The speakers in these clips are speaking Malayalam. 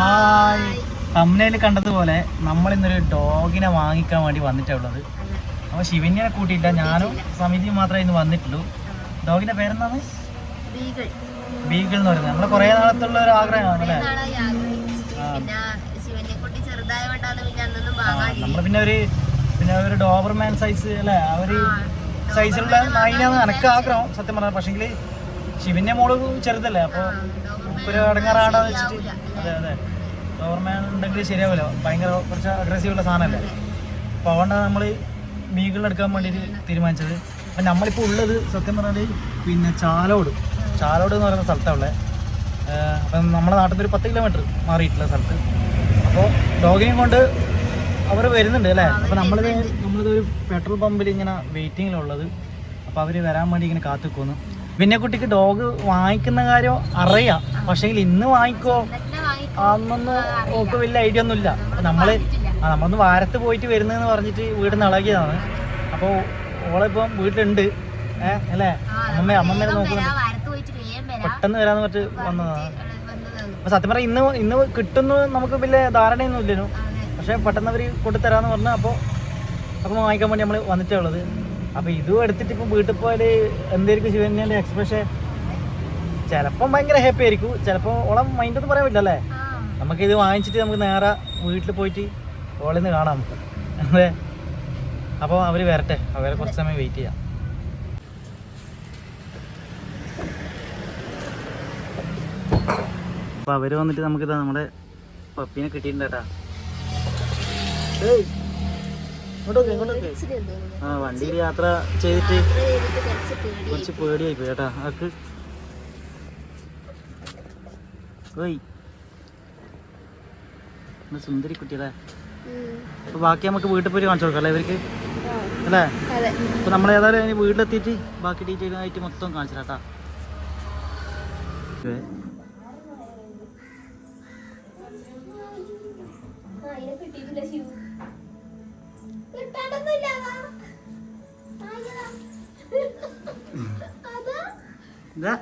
ഹായ്. തമ്മനയിൽ കണ്ടതുപോലെ നമ്മൾ ഇന്നൊരു ഡോഗിനെ വാങ്ങിക്കാൻ വേണ്ടി വന്നിട്ടുള്ളത് അപ്പോൾ ശിവന്യനെ കൂട്ടിയിട്ട ഞാനും സമിതിയും മാത്രമേ ഇന്ന് വന്നിട്ടുള്ളൂ. ഡോഗിന്റെ പേരെന്താണ്? ബീഗിൾ. എന്ന് പറയുന്നത്. നമ്മൾ കുറേ നാളത്തുള്ള ഒരു ആഗ്രഹമാണ് അല്ലേ? നമ്മൾ പിന്നെ ഒരു പിന്നെ ഒരു ഡോബർമാൻ സൈസ് അല്ലേ? ആ ഒരു സൈസിലുള്ള നായിനാണ് എനക്ക് ആഗ്രഹം സത്യം പറഞ്ഞാൽ പക്ഷെങ്കിൽ ശിവന്റെ മോൾ ചെറുതല്ലേ അപ്പോൾ ഒരു അടങ്ങാറാണെന്ന് വെച്ചിട്ട്. അതെ അതെ. ഡോബർമാൻ ഉണ്ടെങ്കിൽ ശരിയാവില്ല ഭയങ്കര കുറച്ച് അഗ്രസീവ് ഉള്ള സാധനമല്ലേ? അപ്പോൾ അതുകൊണ്ടാണ് നമ്മൾ മീകളെടുക്കാൻ വേണ്ടിയിട്ട് തീരുമാനിച്ചത്. അപ്പം നമ്മളിപ്പോൾ ഉള്ളത് സത്യം പറഞ്ഞാൽ പിന്നെ ചാലോട്. ചാലോട് എന്ന് പറയുന്ന സ്ഥലത്താണ് ഉള്ളത് അപ്പം നമ്മുടെ നാട്ടിൽ നിന്ന് ഒരു പത്ത് കിലോമീറ്റർ മാറിയിട്ടുള്ള സ്ഥലത്ത്. അപ്പോൾ ഡോഗിനെയും കൊണ്ട് അവർ വരുന്നുണ്ട് അല്ലേ? അപ്പോൾ നമ്മളിത് നമ്മളിത് ഒരു പെട്രോൾ പമ്പിൽ ഇങ്ങനെ വെയിറ്റിങ്ങിലുള്ളത് അപ്പോൾ അവർ വരാൻ വേണ്ടി ഇങ്ങനെ കാത്തു പിന്നെ കുട്ടിക്ക് ഡോഗ് വാങ്ങിക്കുന്ന കാര്യം അറിയാം. പക്ഷേ ഇന്ന് വാങ്ങിക്കോ? അന്നൊന്ന് ഓക്ക് വലിയ ഐഡിയ ഒന്നും ഇല്ല നമ്മൾ നമ്മളൊന്ന് വാരത്ത് പോയിട്ട് വരുന്നെന്ന് പറഞ്ഞിട്ട് വീട് ഇളകിയതാണ് അപ്പോൾ ഓളിപ്പം വീട്ടിലുണ്ട്. ഏഹ് അല്ലേ? അമ്മമ്മ അമ്മമ്മേനെ നോക്കുന്നുണ്ട് പെട്ടെന്ന് വരാന്ന് പറഞ്ഞിട്ട് വന്നതാണ്. അപ്പൊ സത്യം പറഞ്ഞാൽ ഇന്ന് ഇന്ന് കിട്ടുന്നു നമുക്ക് വലിയ ധാരണയൊന്നും ഇല്ലല്ലോ പക്ഷെ പെട്ടെന്ന് അവർ കൊണ്ടുതരാന്ന് പറഞ്ഞു അപ്പോൾ അപ്പൊ വാങ്ങിക്കാൻ വേണ്ടി നമ്മൾ വന്നിട്ടേ ഉള്ളത്. അപ്പോൾ ഇതും എടുത്തിട്ട് ഇപ്പം വീട്ടിൽ പോയാൽ എന്തായിരിക്കും ശിവന്യന്റെ എക്സ്പ്രഷൻ ചിലപ്പം ഭയങ്കര ഹാപ്പി ആയിരിക്കും. ചിലപ്പോൾ ഓളം മൈൻഡ് ഒന്നും പറയാൻ പറ്റില്ല അല്ലേ നമുക്ക് ഇത് വാങ്ങിച്ചിട്ട് നമുക്ക് നേരെ വീട്ടിൽ പോയിട്ട് ഓളിന്ന് കാണാം നമുക്ക്. അതെ. അപ്പോൾ അവർ വരട്ടെ. അവരെ കുറച്ച് സമയം വെയിറ്റ് ചെയ്യാം. അപ്പോൾ അവർ വന്നിട്ട് നമുക്കിതാ നമ്മുടെ പപ്പീനെ കിട്ടിയിട്ടുണ്ട് കേട്ടാ. ആ വണ്ടിയിൽ യാത്ര ചെയ്തിട്ട് കുറച്ച് പേടി കുറച്ച് പേടിയായി പോയി കേട്ടാ ആക്ക് സുന്ദരി കുട്ടിയല്ലേ അപ്പൊ ബാക്കി നമുക്ക് വീട്ടിൽ പോയി കാണിച്ചു കൊടുക്കാം അല്ലേ ഇവർക്ക്? അല്ലേ? അപ്പൊ ഇനി വീട്ടിലെത്തിയിട്ട് ബാക്കി ഡീറ്റെയിൽ ആയിട്ട് മൊത്തം കാണിച്ചു കേട്ടാ. എന്തോ.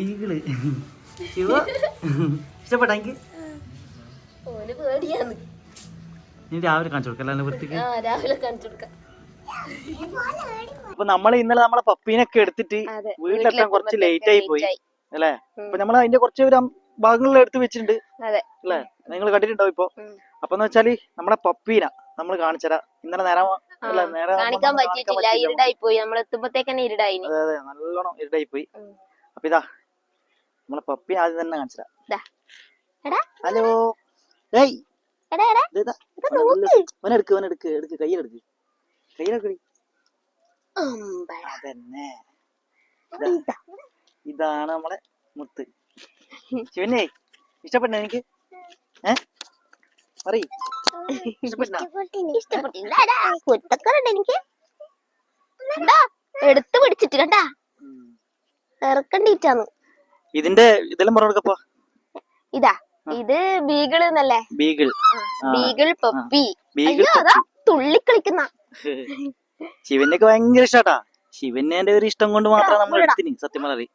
ഈകൾ ശിവ? ഇഷ്ടപ്പെട്ട എനിക്ക് ഓന് പേടിയാന്ന് ഇനി രാവിലെ കാണിച്ചു കൊടുക്കാം അല്ലേ വൃത്തിക്ക്. ആ രാവിലെ കാണിച്ചു കൊടുക്കാം. അപ്പൊ നമ്മൾ ഇന്നലെ നമ്മളെ പപ്പീനൊക്കെ എടുത്തിട്ട് വീട്ടിലെത്താൻ കുറച്ച് ലേറ്റ് ആയി പോയി. അല്ലേ. അപ്പൊ നമ്മൾ അതിന്റെ കുറച്ച് ഒരു ഭാഗങ്ങളിൽ എടുത്ത് വെച്ചിട്ടുണ്ട്. അല്ലേ? നിങ്ങൾ കണ്ടിട്ടുണ്ടാവും ഇപ്പൊ. അപ്പൊ എന്ന് വെച്ചാൽ നമ്മളെ പപ്പീന നമ്മൾ കാണിച്ചരാ ഇന്നലെ നേരം കാണിക്കാൻ പറ്റിയിട്ടില്ല. ഇരുടായി പോയി നമ്മൾ അതെ അതെ. നല്ലോണം ഇരുടായി പോയി. അപ്പൊ ഇതാ നമ്മളെ പപ്പി ആദ്യം തന്നെ കാണിച്ചരാ ഹലോ. ഏയ്. എടുക്ക് എടുക്ക് എടുക്ക്. കയ്യിലെടുക്ക്. കയ്യിലെടുക്കടി. അതന്നെ. ഇതാ. ഇതാണ് നമ്മളെ മുത്ത്. ശിവനെ ഇഷ്ടപ്പെട്ട എനിക്ക് ഏ? പറയ്. കുരുത്തക്കേടുണ്ട് എനിക്ക്? എടുത്തു പിടിച്ചിട്ട് കണ്ടാ? ഇറക്കണ്ടിട്ടാന്ന് ഇതിന്റെ ഇതെല്ലാം പറഞ്ഞു കൊടുക്കപ്പോ ഇതാ. ഇത് ബീഗിൾ എന്നല്ലേ? ബീഗിൾ. Beagle puppy. അതാ തുള്ളിക്കളിക്കുന്ന. ശിവന്റെയൊക്കെ ഭയങ്കര ഇഷ്ടാട്ടാ. ശിവന്റെ ഒരു ഇഷ്ടം കൊണ്ട് മാത്രം നമ്മൾ. എടുത്തിന് സത്യം പറഞ്ഞു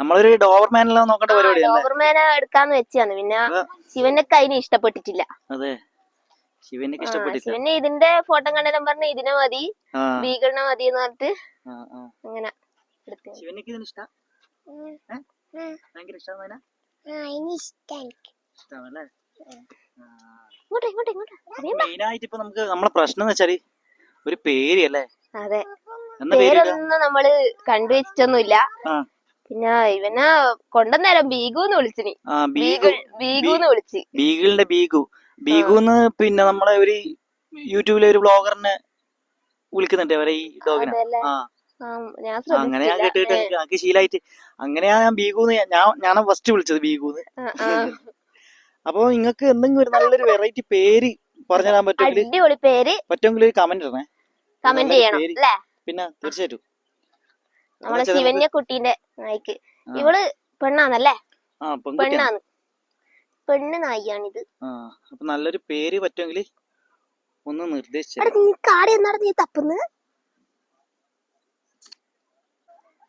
നമ്മളൊരു ഡോവർമാനെല്ലാം നോക്കേണ്ട പരിപാടി ഡോവർമാനെ എടുക്കാന്ന് വെച്ചാണ്. പിന്നെ. ശിവനൊക്കെ അതിന് ഇഷ്ടപ്പെട്ടിട്ടില്ല. അതെ. ശിവനൊക്കെ ഇഷ്ടപ്പെട്ടില്ല ശിവന് ഇതിന്റെ ഫോട്ടോ കണ്ടെല്ലാം പറഞ്ഞ ഇതിനെ മതി ബീഗിളിനെ മതി എന്ന് പറഞ്ഞിട്ട്. അങ്ങനെ ശിവനക്ക് ഇതിന് ഇഷ്ടം? ഭയങ്കര ഇഷ്ടമാണ് ഇഷ്ടമല്ലേ ആയിട്ട് ഇപ്പൊ നമുക്ക് നമ്മളെ പ്രശ്നം എന്ന് വെച്ചാൽ ഒരു പേര് അല്ലേ അതെ? പേരൊന്നും നമ്മൾ കണ്ടുവച്ചിട്ടൊന്നുമില്ല. പിന്നെ ഇവനെ കൊണ്ടുവന്നേരം ബീഗുന്ന് വിളിച്ചിനി. ആ ബീഗു. എന്ന് ബീഗുന്ന് വിളിച്ച്. ബീഗിളിന്റെ ബീഗു. ബീഗുന്ന് പിന്നെ നമ്മളെ ഒരു യൂട്യൂബിലെ ഒരു ബ്ലോഗറിനെ വിളിക്കുന്നുണ്ട് അവരെ ഈ ഡോഗിനെ ആ. അങ്ങനെ ഞാൻ കേട്ടിട്ട് എനിക്ക് ശീലായിട്ട്. അങ്ങനെയാ ഞാൻ ബീഗുന്ന് ഞാൻ ഞാൻ ഫസ്റ്റ് വിളിച്ചത് ബീഗുന്ന്. അപ്പൊ നിങ്ങക്ക് എന്തെങ്കിലും ഒരു നല്ലൊരു വെറൈറ്റി പേര് പറഞ്ഞു തരാൻ പറ്റുമെങ്കിൽ പറ്റുമെങ്കിൽ ഒരു കമന്റ് ഇടണേ. കമന്റ് ചെയ്യണം അല്ലേ? പിന്നെ തീർച്ചയായിട്ടും. നമ്മളെ ശിവന്യ കുട്ടീന്റെ നായിക്ക്. ഇവൾ പെണ്ണാന്നല്ലേ? പെണ്ണാന്ന്. പെണ്ണ് നായിയാണിത്. അപ്പൊ നല്ലൊരു പേര് പറ്റുമെങ്കിൽ ഒന്ന് നിർദ്ദേശിച്ചു.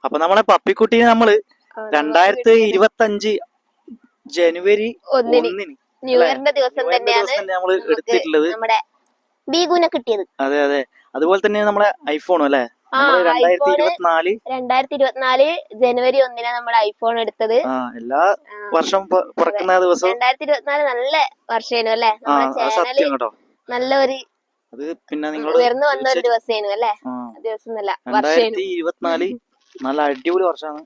അപ്പൊ നമ്മളെ പപ്പിക്കുട്ടീനെ നമ്മൾ രണ്ടായിരത്തി ഇരുപത്തി അഞ്ച് ജനുവരി ഒന്നിന്. ന്യൂ ഇയറിന്റെ ദിവസം തന്നെയാണ് നമ്മൾ എടുത്തിട്ടുള്ളത്. നമ്മുടെ ബീഗുനെ കിട്ടിയത്. അതെ അതെ. അതുപോലെ തന്നെ നമ്മളെ ഐഫോണും അല്ലെ? രണ്ടായിരത്തി ഇരുപത്തിനാല് രണ്ടായിരത്തി ഇരുപത്തിനാല് ജനുവരി ഒന്നിനാ നമ്മുടെ ഐഫോൺ എടുത്തത്. എല്ലാ വർഷം പിറക്കുന്ന ദിവസം രണ്ടായിരത്തി ഇരുപത്തിനാല് നല്ല വർഷമായിരുന്നു അല്ലെ? സത്യം കേട്ടോ. നല്ല ഒരു അത് പിന്നെ നിങ്ങൾ ഉയർന്നു വന്ന ഒരു ദിവസമായിരുന്നു അല്ലെ? ദിവസം എന്നല്ല രണ്ടായിരത്തി ഇരുപത്തിനാല് നല്ല അടിപൊളി വർഷമാണ്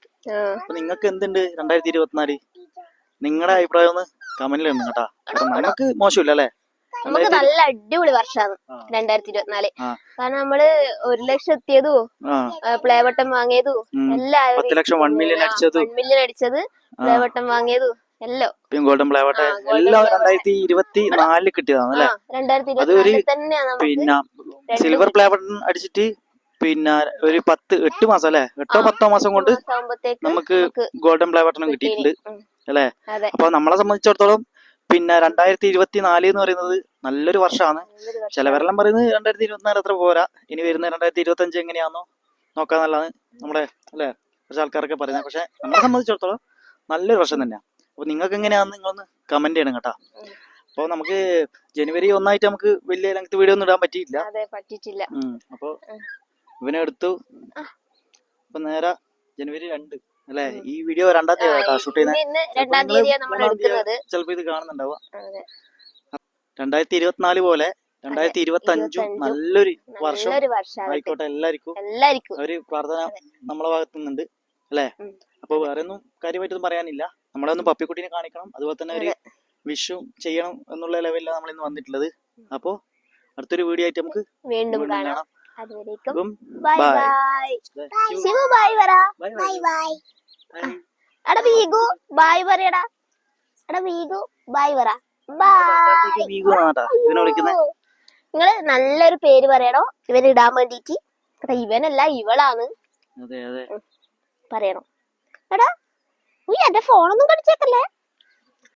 അപ്പൊ നിങ്ങൾക്ക് എന്തുണ്ട് രണ്ടായിരത്തി ഇരുപത്തിനാല് നിങ്ങളുടെ അഭിപ്രായം ഒന്ന് കമന്റിൽ കേട്ടോ. കേട്ടാ നമുക്ക് മോശമില്ല അല്ലെ? നമുക്ക് നല്ല അടിപൊളി വർഷമാണ്. രണ്ടായിരത്തി ഇരുപത്തിനാല് കാരണം നമ്മൾ ഒരു ലക്ഷം എത്തിയതു പ്ലേ ബട്ടൺ വാങ്ങിയതും ഉം. എല്ലാം ലക്ഷം വൺ മില്യൺ അടിച്ചതും. പ്ലേ ബട്ടൺ വാങ്ങിയതും എല്ലാം. ഗോൾഡൻ പ്ലേവട്ടെ ആ, എല്ലാം രണ്ടായിരത്തി ഇരുപത്തി നാലിൽ കിട്ടിയതാണ് അല്ലേ? അതൊരു പിന്നെ സിൽവർ പ്ലേ ബട്ടൺ അടിച്ചിട്ട് പിന്നെ ഒരു പത്ത് എട്ട് മാസം അല്ലെ? എട്ടോ പത്തോ മാസം കൊണ്ട് നമുക്ക് ഗോൾഡൻ പ്ലേ ബട്ടണും കിട്ടിയിട്ടുണ്ട്. അല്ലെ? അപ്പൊ നമ്മളെ സംബന്ധിച്ചിടത്തോളം പിന്നെ രണ്ടായിരത്തി ഇരുപത്തി നാല് എന്ന് പറയുന്നത് നല്ലൊരു വർഷമാണ്. ചിലവരെല്ലാം പറയുന്നത് രണ്ടായിരത്തി ഇരുപത്തിനാല് അത്ര പോരാ. ഇനി വരുന്ന രണ്ടായിരത്തി ഇരുപത്തി അഞ്ച് എങ്ങനെയാണെന്നോ നല്ലതാണ്. നമ്മുടെ അല്ലെ? കുറച്ച് ആൾക്കാരൊക്കെ പറയുന്നത്. പക്ഷെ നമ്മളെ സംബന്ധിച്ചിടത്തോളം നല്ലൊരു വർഷം തന്നെയാണ്. അപ്പൊ നിങ്ങൾക്ക് എങ്ങനെയാണെന്ന് നിങ്ങളൊന്ന് കമന്റ് ചെയ്യണം കേട്ടോ. അപ്പൊ നമുക്ക് ജനുവരി ഒന്നായിട്ട് നമുക്ക് വലിയ ലെങ്ത് വീഡിയോ ഒന്നും ഇടാൻ പറ്റിയില്ല. പറ്റിയിട്ടില്ല. അപ്പൊ. ഇവനെ എടുത്തു. അപ്പൊ നേരെ ജനുവരി രണ്ട് അല്ലെ? ഈ വീഡിയോ രണ്ടാം തീയതി ഷൂട്ട് ചെയ്യുന്നത്. ചിലപ്പോ ഇത് കാണുന്നുണ്ടാവുക. രണ്ടായിരത്തി ഇരുപത്തിനാല് പോലെ രണ്ടായിരത്തി ഇരുപത്തി അഞ്ചും നല്ലൊരു വർഷം ആയിക്കോട്ടെ എല്ലാവർക്കും എല്ലാവർക്കും. ഒരു പ്രാർത്ഥന നമ്മളെ ഭാഗത്തു നിന്നുണ്ട് അല്ലേ. അപ്പൊ വേറെ ഒന്നും കാര്യമായിട്ടൊന്നും പറയാനില്ല. നമ്മളെ ഒന്ന് പപ്പിക്കുട്ടീനെ കാണിക്കണം അതുപോലെ തന്നെ ഒരു വിഷു ചെയ്യണം എന്നുള്ള ലെവലിലാണ് നമ്മൾ ഇന്ന് വന്നിട്ടുള്ളത് അപ്പോ അടുത്തൊരു വീഡിയോ ആയിട്ട് നമുക്ക് വീണ്ടും കാണാം. അതുവരേക്കും ബൈ ബൈ. ശിവു. ബൈ പറ. ബൈ. എടാ വീഗു ബൈ പറയടാ. എടാ വീഗു ബൈ പറ. ഇവനെ വിളിക്കുന്നത് നിങ്ങൾ നല്ലൊരു പേര് പറയണോ? ഇവന് ഇടാൻ വേണ്ടിട്ട്. ഇവനല്ല ഇവളാണ്. പറയണം. എടാ ഉയ്യ എന്റെ ഫോണൊന്നും കടിച്ചേക്കല്ലേ?